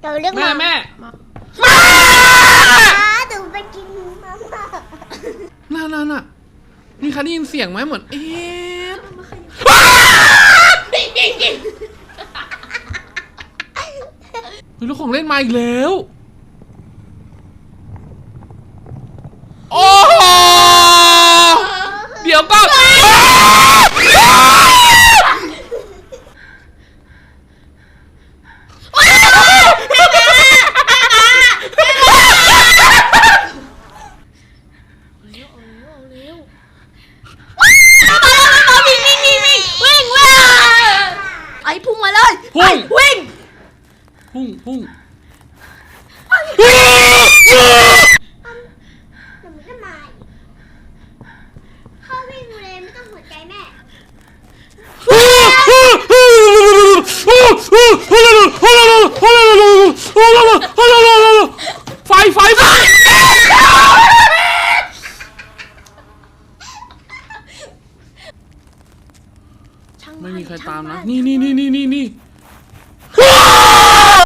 เดี๋ยวเรียกแม่แม่มาเดี๋ยวไปกินมาม่าน่าน่าน่ะมีใครได้ยินเสียงไหมเหมือนเอ๊ะเฮ้ยลูกของเล่นมาอีกแล้ว โอ้โหเดี๋ยวก็ วิ่งวิ่งวิ่งวิ่งวิ่งวิ่งไอ้พุ่งมาเลยพุ่ง ไอ้วิ่งพุ่งพุ่งเดี๋ยวมันก็มาอีกเข้าวิ่งเลยไม่ต้องหัวใจแม่ ไฟไฟไฟ ช่างน ไม่มีใครช่งตามนะนนี่นี่นี่นี่นี่นี่